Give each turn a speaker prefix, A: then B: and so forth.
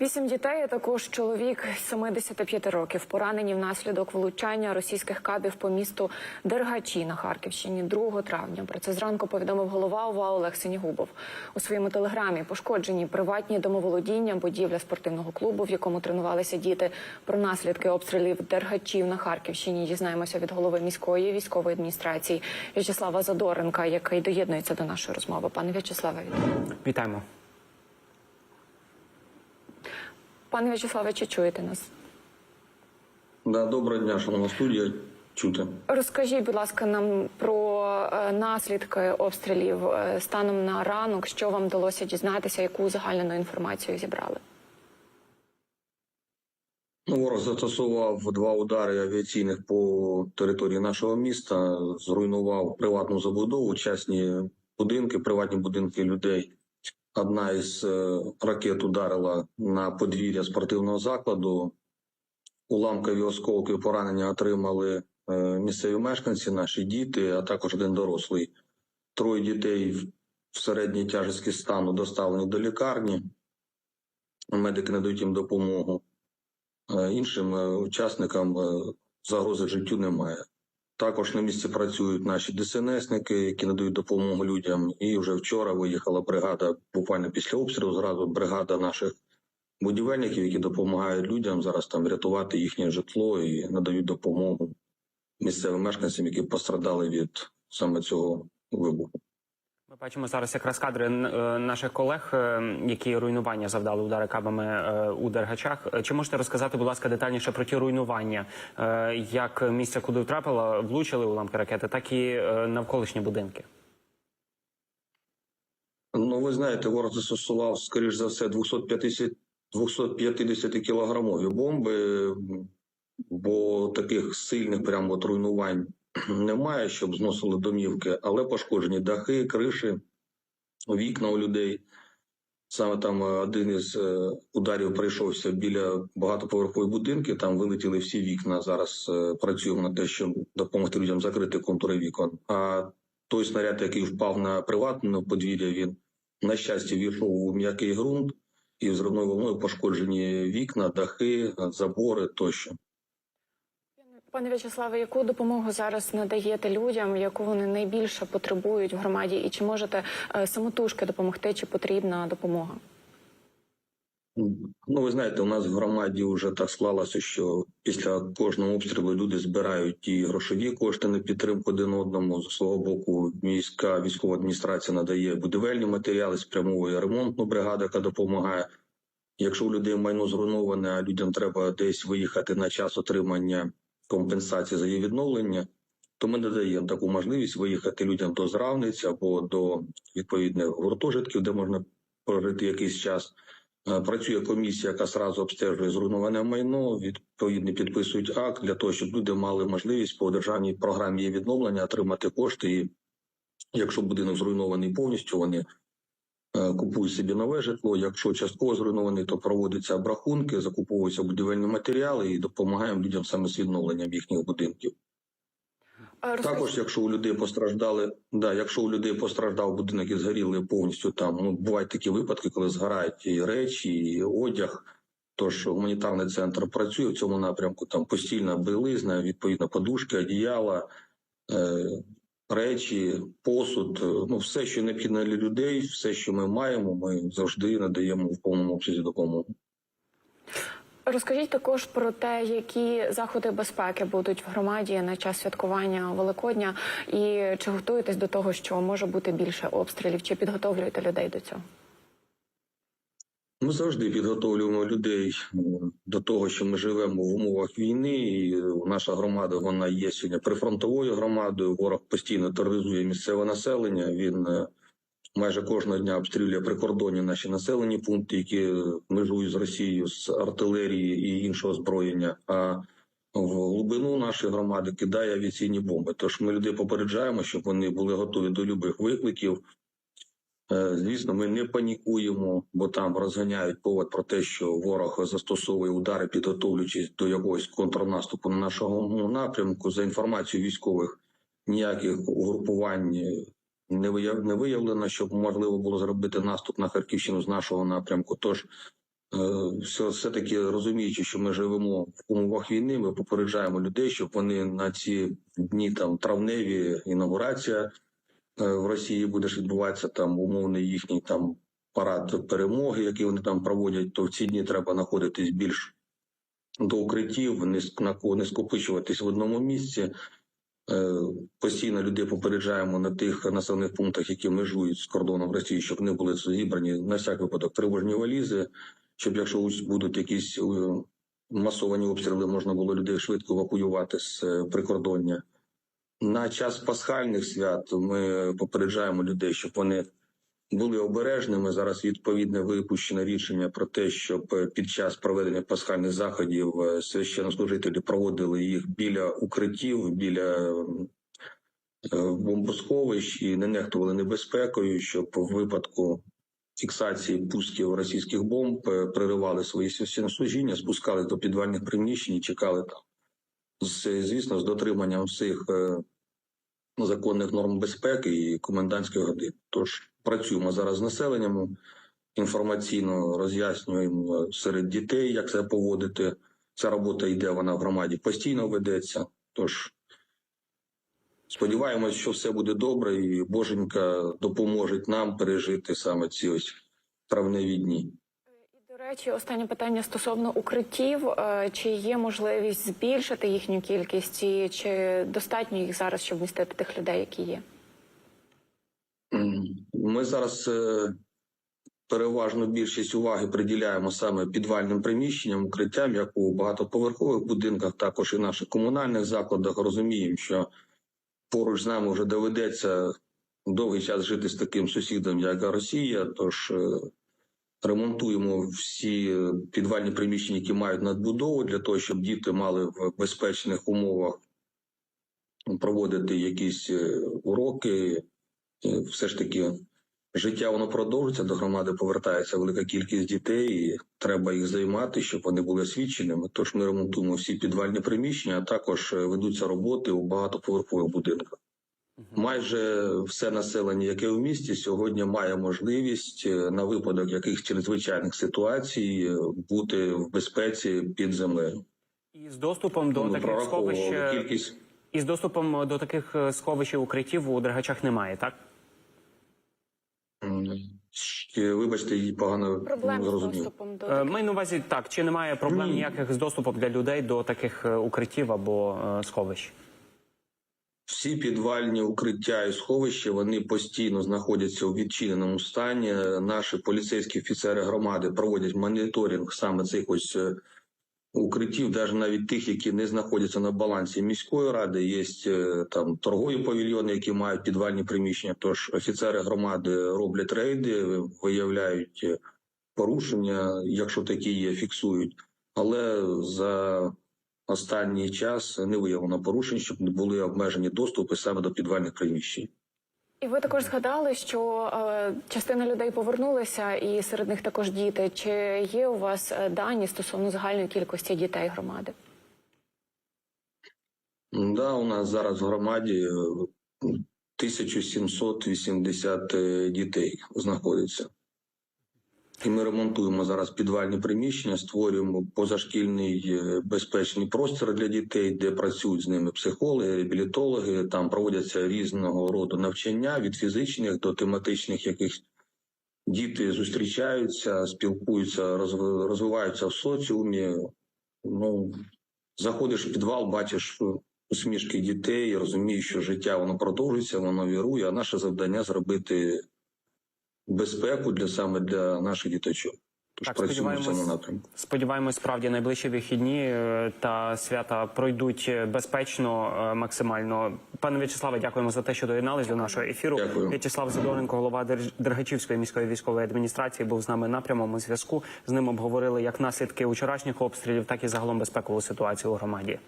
A: Вісім дітей, а також чоловік 75 років, поранені внаслідок влучання російських кабів по місту Дергачі на Харківщині 2 травня. Про це зранку повідомив голова ОВА Олег Синігубов. У своєму телеграмі пошкоджені приватні домоволодіння, будівля спортивного клубу, в якому тренувалися діти. Про наслідки обстрілів Дергачів на Харківщині дізнаємося від голови міської військової адміністрації В'ячеслава Задоренка, який доєднується до нашої розмови. Пане В'ячеславе.
B: Вітаємо.
A: Пане В'ячеславе, чи чуєте нас?
C: Да, доброго дня, шановна студія. Чути.
A: Розкажіть, будь ласка, нам про е, наслідки обстрілів е, станом на ранок, що вам вдалося дізнатися, яку загальну інформацію зібрали?
C: Ну, ворог застосував два удари авіаційних по території нашого міста, зруйнував приватну забудову, частні будинки, приватні будинки людей. Одна із е, ракет ударила на подвір'я спортивного закладу. Уламкові осколки поранення отримали е, місцеві мешканці, наші діти, а також один дорослий. Троє дітей в- середній тяжкості стану доставлені до лікарні. Медики надають їм допомогу. Е, Іншим учасникам загрози життю немає. Також на місці працюють наші ДСНСники, які надають допомогу людям. І вже вчора виїхала бригада, буквально після обстрілу, зразу бригада наших будівельників, які допомагають людям зараз там рятувати їхнє житло і надають допомогу місцевим мешканцям, які пострадали від саме цього вибуху.
B: Ми бачимо зараз якраз кадри е, наших колег, е, які руйнування завдали удари кабами е, у Дергачах. Чи можете розказати, будь ласка, детальніше про ті руйнування, як місце, куди втрапила, влучили уламки ракети, так і навколишні будинки?
C: Ну, ви знаєте, ворог застосував, скоріш за все, 250, 250 кілограмові бомби, бо таких сильних прямо от руйнувань немає, щоб зносили домівки, але пошкоджені дахи, криші, вікна у людей. Саме там е, один із е, ударів прийшовся біля багатоповерхової будинки, там вилетіли всі вікна. Зараз е, працюємо на те, щоб допомогти людям закрити контури вікон. А той снаряд, який впав на приватне подвір'я, він на щастя війшов у м'який ґрунт і взривною волною пошкоджені вікна, дахи, забори тощо.
A: Пане В'ячеславе, яку допомогу зараз надаєте людям, яку вони найбільше потребують в громаді, і чи можете е, самотужки допомогти, чи потрібна допомога?
C: Ну, ви знаєте, у нас в громаді вже так склалося, що після кожного обстрілу люди збирають і грошові кошти на підтримку один одному. З свого боку, міська військова адміністрація надає будівельні матеріали, спрямовує ремонтну бригаду, яка допомагає. Якщо у людей майно зруйноване, а людям треба десь виїхати на час отримання компенсації за її відновлення, то ми надаємо таку можливість виїхати людям до зравниць або до відповідних гуртожитків, де можна прожити якийсь час. Е, Працює комісія, яка сразу обстежує зруйноване майно. Відповідно підписують акт для того, щоб люди мали можливість по державній програмі відновлення отримати кошти. І якщо будинок зруйнований повністю, вони е, купують собі нове житло. Якщо частково зруйнований, то проводяться обрахунки, закуповуються будівельні матеріали і допомагаємо людям саме з відновленням їхніх будинків. Також, якщо у людей постраждали, да, якщо у людей постраждав будинок і згоріли повністю там, ну бувають такі випадки, коли згорають і речі, і одяг. Тож гуманітарний центр працює в цьому напрямку. Там постільна білизна, відповідно, подушки, одіяла, е, речі, посуд. е, Ну, все, що необхідно для людей, все, що ми маємо, ми завжди надаємо в повному обсязі допомогу.
A: Розкажіть також про те, які заходи безпеки будуть в громаді на час святкування Великодня, і чи готуєтесь до того, що може бути більше обстрілів, чи підготовлюєте людей до цього?
C: Ми завжди підготовлюємо людей е, до того, що ми живемо в умовах війни. і Наша громада вона є сьогодні прифронтовою громадою. Ворог постійно тероризує місцеве населення. Він е, майже кожного дня обстрілює прикордонні наші населені пункти, які е, межують з Росією з артилерії і іншого озброєння. А в глибину нашої громади кидає авіаційні бомби. Тож ми людей попереджаємо, щоб вони були готові до любих викликів. Е, Звісно, ми не панікуємо, бо там розганяють повод про те, що ворог застосовує удари, підготовлюючись до якогось контрнаступу на нашому напрямку. За інформацією військових, ніяких угрупувань не вияв- виявлено, щоб можливо було зробити наступ на Харківщину з нашого напрямку. Тож все, все-таки розуміючи, що ми живемо в умовах війни, ми попереджаємо людей, щоб вони на ці дні там травневі інаугурація е, в Росії буде відбуватися там умовний їхній там парад перемоги, який вони там проводять, то в ці дні треба знаходитись більш до укриттів, не скопичуватись в одному місці. Е, Постійно людей попереджаємо на тих населених пунктах, які межують з кордоном Росії, щоб не були зібрані на всяк випадок тривожні валізи, щоб якщо будуть якісь е, масовані обстріли, можна було людей швидко евакуювати з е, прикордоння. На час пасхальних свят ми попереджаємо людей, щоб вони були обережними. Зараз відповідне випущено рішення про те, щоб під час проведення пасхальних заходів е, священнослужителі проводили їх біля укриттів, біля е, бомбосховищ і не нехтували небезпекою, щоб в випадку фіксації пусків російських бомб е, приривали свої священнослужіння, спускались до підвальних приміщень і чекали там. Звісно, з дотриманням всіх законних норм безпеки і комендантської години. Тож працюємо зараз з населенням, інформаційно роз'яснюємо серед дітей, як себе поводити. Ця робота йде, вона в громаді постійно ведеться. Тож сподіваємось, що все буде добре, і Боженька допоможе нам пережити саме ці ось травневі дні.
A: Речі, останнє питання стосовно укриттів. Е, Чи є можливість збільшити їхню кількість, і чи достатньо їх зараз, щоб вмістити тих людей, які є?
C: Ми зараз е, переважно більшість уваги приділяємо саме підвальним приміщенням, укриттям, як у багатоповерхових будинках, також і наших комунальних закладах. Розуміємо, що поруч з нами вже доведеться довгий час жити з таким сусідом, як Росія. Тож е, ремонтуємо всі підвальні приміщення, які мають надбудову, для того, щоб діти мали в безпечних умовах проводити якісь е, уроки. Все ж таки життя воно продовжується, до громади повертається велика кількість дітей, і треба їх займати, щоб вони були освіченими. Тож ми ремонтуємо всі підвальні приміщення, а також е, ведуться роботи у багатоповерхових будинках. Майже все населення, яке в місті, сьогодні має можливість е, на випадок якихось чрезвичайних ситуацій е, бути в безпеці під землею.
B: І з доступом до таких сховищ е,
C: кількість.
B: і з доступом до таких сховищ і укриттів у Дергачах немає, так?
C: Вибачте, її погано
A: Проблем з
C: зрозумів.
A: доступом до
B: Е, Маю на увазі так. Чи немає проблем
C: Ні.
B: ніяких з доступом для людей до таких укриттів або сховищ?
C: Всі підвальні укриття і сховища вони постійно знаходяться у відчиненому стані. Наші поліцейські офіцери громади проводять моніторинг саме цих ось е, укриттів, навіть навіть тих, які не знаходяться на балансі міської ради. Є е, там торгові павільйони, які мають підвальні приміщення. Тож офіцери громади роблять рейди, виявляють е, порушення, якщо такі є, фіксують. Але за останній час не виявлено порушень, щоб не були обмежені доступи саме до підвальних приміщень.
A: І ви також згадали, що е, частина людей повернулися, і серед них також діти. Чи є у вас е, дані стосовно загальної кількості дітей громади?
C: Да, у нас зараз в громаді е, 1780 е, дітей знаходиться. І ми ремонтуємо зараз підвальні приміщення, створюємо позашкільний е, безпечний простір для дітей, де працюють з ними психологи, реабілітологи. Там проводяться різного роду навчання від фізичних до тематичних якихось. Діти зустрічаються, спілкуються, розвиваються в соціумі. Ну, заходиш в підвал, бачиш усмішки дітей, розумієш, що життя воно продовжується, воно вірує. А наше завдання зробити безпеку для саме для наших діточок. Тож
B: Так,
C: працюємо в цьому
B: сподіваємось.
C: напрямку.
B: Сподіваємось, справді найближчі вихідні е, та свята пройдуть е, безпечно, е, максимально. Пане В'ячеславе, дякуємо за те, що доєднались до нашого ефіру.
C: Дякую.
B: В'ячеслав Задоренко, голова Дергачівської міської військової адміністрації, був з нами на прямому зв'язку. З ним обговорили як наслідки вчорашніх обстрілів, так і загалом безпекову ситуацію у громаді.